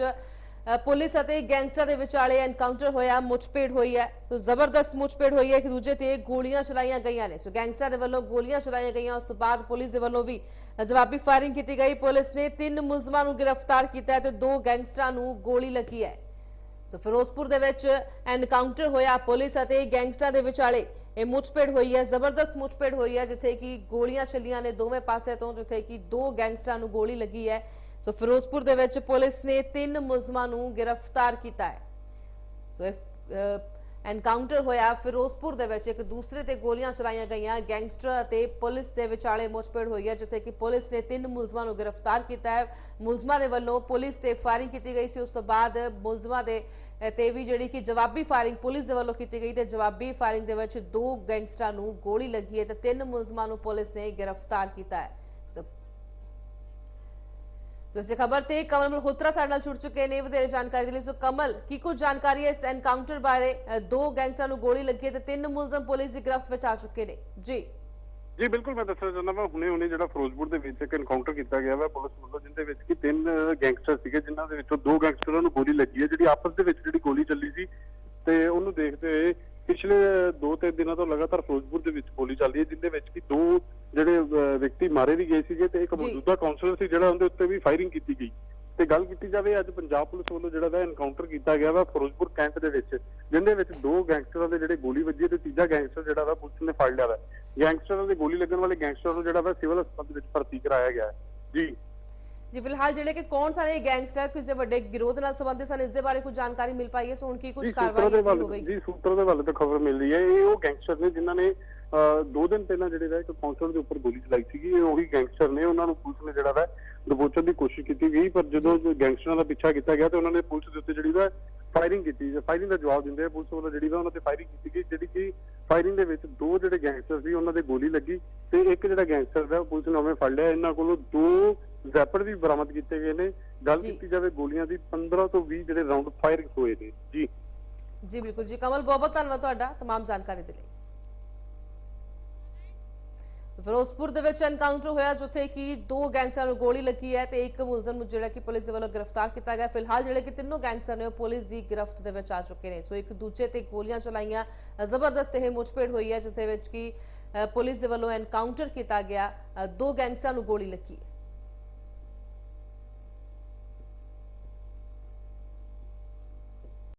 ਵਿੱਚ ਪੁਲਿਸ ਅਤੇ ਗੈਂਗਸਟਰ ਦੇ ਵਿਚਾਲੇ ਐਨਕਾਊਂਟਰ ਹੋਇਆ, ਮੁੱਠਭੇੜ ਹੋਈ ਹੈ। ਤੋ ਜ਼ਬਰਦਸਤ ਮੁੱਠਭੇੜ ਹੋਈ ਹੈ ਇੱਕ ਦੂਜੇ ਤੇ ਗੋਲੀਆਂ ਚਲਾਈਆਂ ਗਈਆਂ ਨੇ। ਸੋ ਗੈਂਗਸਟਰ ਦੇ ਵੱਲੋਂ ਗੋਲੀਆਂ ਚਲਾਈਆਂ ਗਈਆਂ। ਉਸ ਤੋਂ ਬਾਅਦ ਪੁਲਿਸ ਦੇ ਵੱਲੋਂ ਵੀ ਜਵਾਬੀ ਫਾਇਰਿੰਗ ਕੀਤੀ ਗਈ। ਪੁਲਿਸ ਨੇ ਤਿੰਨ ਮੁਲਜ਼ਮਾਂ ਨੂੰ ਗ੍ਰਿਫਤਾਰ ਕੀਤਾ ਹੈ ਤੇ ਦੋ ਗੈਂਗਸਟਰਾਂ ਨੂੰ ਗੋਲੀ ਲੱਗੀ ਹੈ। ਸੋ ਫਿਰੋਜ਼ਪੁਰ ਦੇ ਵਿੱਚ ਐਨਕਾਊਂਟਰ ਹੋਇਆ ਪੁਲਿਸ ਅਤੇ ਗੈਂਗਸਟਰਾਂ ਦੇ ਵਿਚਾਲੇ। ਇਹ ਮੁੱਠਭੇੜ ਹੋਈ ਹੈ, ਜ਼ਬਰਦਸਤ ਮੁੱਠਭੇੜ ਹੋਈ ਹੈ, ਜਿੱਥੇ ਕਿ ਗੋਲੀਆਂ ਚੱਲੀਆਂ ਨੇ ਦੋਵੇਂ ਪਾਸੇ ਤੋਂ, ਜਿੱਥੇ ਕਿ ਦੋ ਗੈਂਗਸਟਰਾਂ ਨੂੰ ਗੋਲੀ ਲੱਗੀ ਹੈ। ਸੋ ਫਿਰੋਜ਼ਪੁਰ ਦੇ ਵਿੱਚ ਪੁਲਿਸ ਨੇ ਤਿੰਨ ਮੁਲਜ਼ਮਾਂ ਨੂੰ ਗ੍ਰਿਫਤਾਰ ਕੀਤਾ ਹੈ। ਸੋ ਐਨਕਾਊਂਟਰ ਹੋਇਆ ਫਿਰੋਜ਼ਪੁਰ ਦੇ ਵਿੱਚ। ਇੱਕ ਦੂਸਰੇ ਤੇ ਗੋਲੀਆਂ ਚਲਾਈਆਂ ਗਈਆਂ। ਗੈਂਗਸਟਰ ਅਤੇ ਪੁਲਿਸ ਦੇ ਵਿਚਾਲੇ ਮੁੱਠਭੇੜ ਹੋਈ ਹੈ, ਜਿੱਥੇ ਕਿ ਪੁਲਿਸ ਨੇ ਤਿੰਨ ਮੁਲਜ਼ਮਾਂ ਨੂੰ ਗ੍ਰਿਫਤਾਰ ਕੀਤਾ ਹੈ। ਮੁਲਜ਼ਮਾਂ ਦੇ ਵੱਲੋਂ ਪੁਲਿਸ ਤੇ ਫਾਇਰਿੰਗ ਕੀਤੀ ਗਈ ਸੀ। ਉਸ ਤੋਂ ਬਾਅਦ ਮੁਲਜ਼ਮਾਂ ਦੇ ਤੇ ਵੀ ਜਿਹੜੀ ਕਿ ਜਵਾਬੀ ਫਾਇਰਿੰਗ ਪੁਲਿਸ ਦੇ ਵੱਲੋਂ ਕੀਤੀ ਗਈ ਤੇ ਜਵਾਬੀ ਫਾਇਰਿੰਗ ਦੇ ਵਿੱਚ ਦੋ ਗੈਂਗਸਟਰਾਂ ਨੂੰ ਗੋਲੀ ਲੱਗੀ ਹੈ ਤੇ ਤਿੰਨ ਮੁਲਜ਼ਮਾਂ ਨੂੰ ਪੁਲਿਸ ਨੇ ਗ੍ਰਿਫਤਾਰ ਕੀਤਾ ਹੈ। ਸੋ ਇਸੇ ਖਬਰ ਤੇ ਕਮਲ ਮਲਹੋਤਰਾ ਸਾਡੇ ਨਾਲ ਜੁੜ ਚੁੱਕੇ ਨੇ ਵਧੇਰੇ ਜਾਣਕਾਰੀ ਦੇ ਲਈ ਸੋ ਕਮਲ ਕੀ ਕੁਝ ਜਾਣਕਾਰੀ ਹੈ ਇਸ ਐਨਕਾਊਂਟਰ ਬਾਰੇ ਦੋ ਗੈਂਗਸਟਰਾਂ ਨੂੰ ਗੋਲੀ ਲੱਗੀ ਤੇ ਤਿੰਨ ਮੁਲਜ਼ਮ ਪੁਲਿਸ ਦੀ ਗ੍ਰਿਫਤ ਵਿੱਚ ਆ ਚੁੱਕੇ ਨੇ ਜੀ ਜੀ ਬਿਲਕੁਲ ਮੈਂ ਦੱਸਣਾ ਚਾਹੁੰਦਾ ਮੈਂ ਹੁਣੇ ਹੁਣੇ ਜਿਹੜਾ ਫਿਰੋਜ਼ਪੁਰ ਦੇ ਵਿੱਚ ਇੱਕ ਐਨਕਾਊਂਟਰ ਕੀਤਾ ਗਿਆ ਵਾ ਪੁਲਿਸ ਵੱਲੋਂ ਜਿੰਦੇ ਵਿੱਚ ਕਿ ਤਿੰਨ ਗੈਂਗਸਟਰ ਸੀਗੇ ਜਿਨ੍ਹਾਂ ਦੇ ਵਿੱਚੋਂ ਦੋ ਗੈਂਗਸਟਰਾਂ ਨੂੰ ਗੋਲੀ ਲੱਗੀ ਹੈ ਜਿਹੜੀ ਆਪਸ ਦੇ ਵਿੱਚ ਜਿਹੜੀ ਗੋਲੀ ਚੱਲੀ ਸੀ ਤੇ ਉਹਨੂੰ ਦੇਖਦੇ ਹੋਏ ਪਿਛਲੇ 2-3 ਦਿਨਾਂ ਤੋਂ ਲਗਾਤਾਰ ਫਿਰੋਜ਼ਪੁਰ ਦੇ ਵਿੱਚ ਗੋਲੀ ਚੱਲ ਰਹੀ ਹੈ ਜਿੰਦੇ ਵਿੱਚ ਕਿ ਦੋ ਜਿਹੜੇ ਵਿਅਕਤੀ ਮਾਰੇ ਵੀ ਗਏ ਸੀਗੇ ਤੇ ਇੱਕ। ਮੌਜੂਦਾ ਕਾਉਂਸਲਰ ਸੀ ਜਿਹੜਾ ਉਹਦੇ ਉੱਤੇ ਵੀ ਫਾਇਰਿੰਗ ਕੀਤੀ ਗਈ। ਤੇ ਗੱਲ ਕੀਤੀ ਜਾਵੇ ਅੱਜ ਪੰਜਾਬ ਪੁਲਿਸ ਵੱਲੋਂ ਜਿਹੜਾ ਵਾ ਐਨਕਾਊਂਟਰ ਕੀਤਾ ਗਿਆ ਵਾ ਫਿਰੋਜ਼ਪੁਰ ਕੈਂਪ ਦੇ ਵਿੱਚ ਜਿੰਦੇ ਵਿੱਚ ਦੋ ਗੈਂਗਸਟਰਾਂ ਦੇ ਜਿਹੜੇ ਗੋਲੀ ਵੱਜੀ ਤੇ ਤੀਜਾ ਗੈਂਗਸਟਰ ਜਿਹੜਾ ਵਾ ਪੁਲਿਸ ਨੇ ਫੜ ਲਿਆ ਵਾ। ਗੈਂਗਸਟਰਾਂ ਦੇ ਗੋਲੀ ਲੱਗਣ ਵਾਲੇ ਗੈਂਗਸਟਰ ਨੂੰ ਜਿਹੜਾ ਵਾ ਸਿਵਲ ਹਸਪਤਾਲ ਵਿੱਚ ਭਰਤੀ ਕਰਾਇਆ ਗਿਆ ਹੈ। ਜੀ। ਜੀ ਫਿਲਹਾਲ ਜਿਹੜੇ ਕਿ ਕੌਣ ਸਾਰੇ ਗੈਂਗਸਟਰ ਕਿਸੇ ਵੱਡੇ ਗਿਰੋਹ ਦੇ ਨਾਲ ਸੰਬੰਧਿਤ ਸਨ ਇਸ ਦੇ ਬਾਰੇ ਕੁਝ ਜਾਣਕਾਰੀ ਮਿਲ ਪਾਈ ਹੈ। ਸੋ ਹੁਣ ਕੀ ਕੁਝ ਜੀ ਕਾਰਵਾਈ ਦੇ ਹੋਵੇਗੀ? ਜੀ ਸੂਤਰਾਂ ਦੇ ਵੱਲ ਤੋਂ ਖਬਰ ਮਿਲ ਰਹੀ ਹੈ। ਇਹ ਉਹ ਗੈਂਗਸਟਰ ਨੇ ਜਿਨ੍ਹਾਂ ਨੇ ਦੋ ਦਿਨ ਪਹਿਲਾਂ ਜਿਹੜੇ ਵਾ ਇੱਕ ਕਾਉਂਸਲਰ ਦੇ ਉੱਪਰ ਗੋਲੀ ਚਲਾਈ ਸੀਗੀ ਇਹ ਉਹੀ ਗੈਂਗਸਟਰ ਨੇ। ਉਹਨਾਂ ਨੂੰ ਪੁਲਿਸ ਨੇ ਜਿਹੜਾ ਵਾ ਦਬੋਚਣ ਦੀ ਕੋਸ਼ਿਸ਼ ਕੀਤੀ ਗਈ ਪਰ ਜਦੋਂ ਗੈਂਗਸਟਰਾਂ ਦਾ ਪਿੱਛਾ ਕੀਤਾ ਗਿਆ ਤੇ ਉਹਨਾਂ ਨੇ ਪੁਲਿਸ ਦੇ ਉੱਤੇ ਜਿਹੜੀ ਵਾ ਫਾਇਰਿੰਗ ਕੀਤੀ ਫਾਇਰਿੰਗ ਦਾ ਜਵਾਬ ਦਿੰਦੇ ਪੁਲਿਸ ਵੱਲੋਂ ਜਿਹੜੀ ਵਾ ਉਹਨਾਂ ਤੇ ਫਾਇਰਿੰਗ ਕੀਤੀ ਗਈ ਜਿਹੜੀ ਕਿ ਫਾਇਰਿੰਗ ਦੇ ਵਿੱਚ ਦੋ ਜਿਹੜੇ ਗੈਂਗਸਟਰ ਸੀ ਉਹਨਾਂ ਦੇ ਗੋਲੀ ਲੱਗੀ ਤੇ ਇੱਕ ਜਿਹੜਾ ਗੈਂਗਸਟਰ ਦਾ ਪੁਲਿਸ ਨੇ ਉਹਵੇਂ ਫੜ ਲਿਆ। ਇਹਨਾਂ ਕੋਲੋਂ ਦੋ ਵੈਪਨ ਵੀ ਬਰਾਮਦ ਕੀਤੇ ਗਏ ਨੇ ਗੱਲ ਜੀ। ਕੀਤੀ ਜਾਵੇ ਗੋਲੀਆਂ ਦੀ 15 ਤੋਂ 20 ਜਿਹੜੇ ਰਾਉਂਡ ਫਾਇਰਿੰਗ ਹੋਏ ਨੇ ਜੀ ਜੀ ਬਿਲਕੁਲ ਜੀ ਕਮਲ ਬਹੁਤ ਬਹੁਤ ਧੰਨਵਾਦ ਤੁਹਾਡਾ तमाम ਜਾਣਕਾਰੀ ਦੇ ਲਈ ਫਿਰੋਜ਼ਪੁਰ ਦੇ ਵਿੱਚ ਐਨਕਾਊਂਟਰ ਹੋਇਆ ਜਿੱਥੇ ਕਿ ਦੋ ਗੈਂਗਸਟਰਾਂ ਨੂੰ ਗੋਲੀ ਲੱਗੀ ਹੈ ਤੇ ਇੱਕ ਮੁਲਜ਼ਮ ਨੂੰ ਜਿਹੜਾ ਕਿ ਪੁਲਿਸ ਦੇ ਵੱਲੋਂ ਗ੍ਰਿਫਤਾਰ ਕੀਤਾ ਗਿਆ ਫਿਲਹਾਲ ਜਿਹੜੇ ਕਿ ਤਿੰਨੋਂ ਗੈਂਗਸਟਰ ਨੇ ਉਹ ਪੁਲਿਸ ਦੀ ਗ੍ਰਿਫਤ ਦੇ ਵਿੱਚ ਆ ਚੁੱਕੇ ਨੇ ਸੋ ਇੱਕ ਦੂਜੇ ਤੇ ਗੋਲੀਆਂ ਚਲਾਈਆਂ ਅ, ਜ਼ਬਰਦਸਤ ਇਹ ਮੁੱਠਭੇੜ ਹੋਈ ਹੈ ਜਿੱਥੇ ਵਿੱਚ ਕਿ ਅ, ਪੁਲਿਸ ਦੇ ਵੱਲੋਂ ਐਨਕਾਊਂਟਰ ਕੀਤਾ ਗਿਆ ਅ, ਦੋ ਗੈਂਗਸਟਰਾਂ ਨੂੰ ਗੋਲੀ ਲੱਗੀ ਹੈ